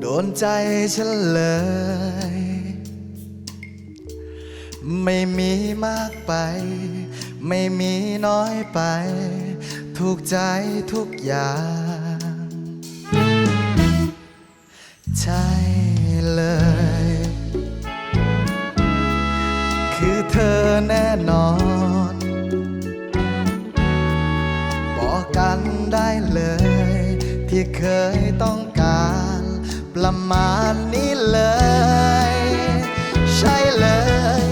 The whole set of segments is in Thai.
โดนใจฉันเลย ไม่มีมากไป ไม่มีน้อยไป ถูกใจทุกอย่าง ใช่เลย คือเธอแน่นอน บอกกันได้เลย ที่เคยต้องการ ประมาณนี้เลย ใช่เลย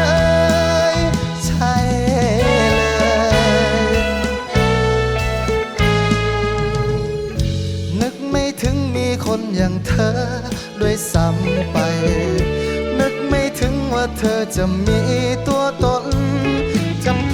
คนอย่างเธอด้วยซ้ำไป นึกไม่ถึงว่าเธอจะมีตัวตนจำ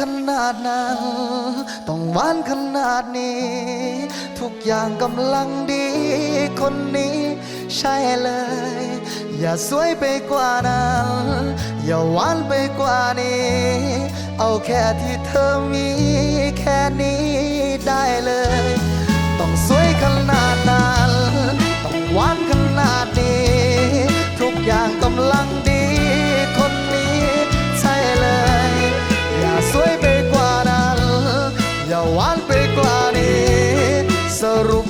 ขนาดนั้นต้องหวานขนาดนี้ ทุกอย่างกำลังดี คนนี้ใช่เลย อย่าสวยไปกว่านั้น อย่าหวานไปกว่านี้ เอาแค่ที่เธอมีแค่นี้ได้เลย กลานี้สรุป